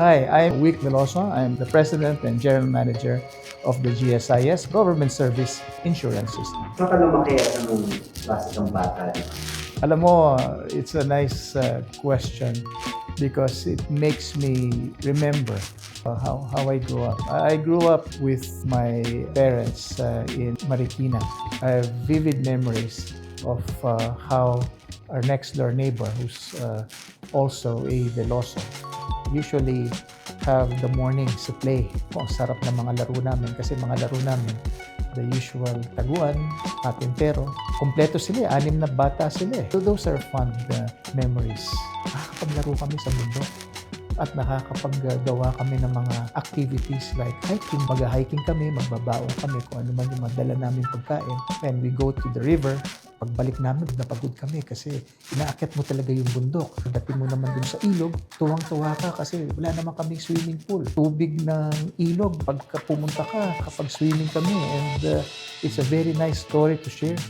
Hi, I'm Wick Veloso. I'm the President and General Manager of the GSIS Government Service Insurance System. Saan ka lumaki at anong kang bata? Alam mo, it's a nice uh, question because it makes me remember uh, how, how I grew up. I I grew up with my parents uh, in Marikina. I have vivid memories of uh, how our next door neighbor, who's uh, also a Veloso, usually have the morning to play. Oh, sarap ng mga laro namin kasi mga laro namin the usual taguan, patintero. Kompleto sila, eh. anim na bata sila. eh. So those are fun uh, memories. Nakakapaglaro kami sa mundo at nakakapaggawa kami ng mga activities like hiking. Mag-hiking kami, magbabaong kami kung ano man yung madala namin pagkain. And we go to the river. Pagbalik namin, napagod kami kasi inaakyat mo talaga yung bundok. Pagdating mo naman dun sa ilog, tuwang-tuwa ka kasi wala naman kaming swimming pool. Tubig ng ilog, pagka pumunta ka, kapag swimming kami. And uh, it's a very nice story to share.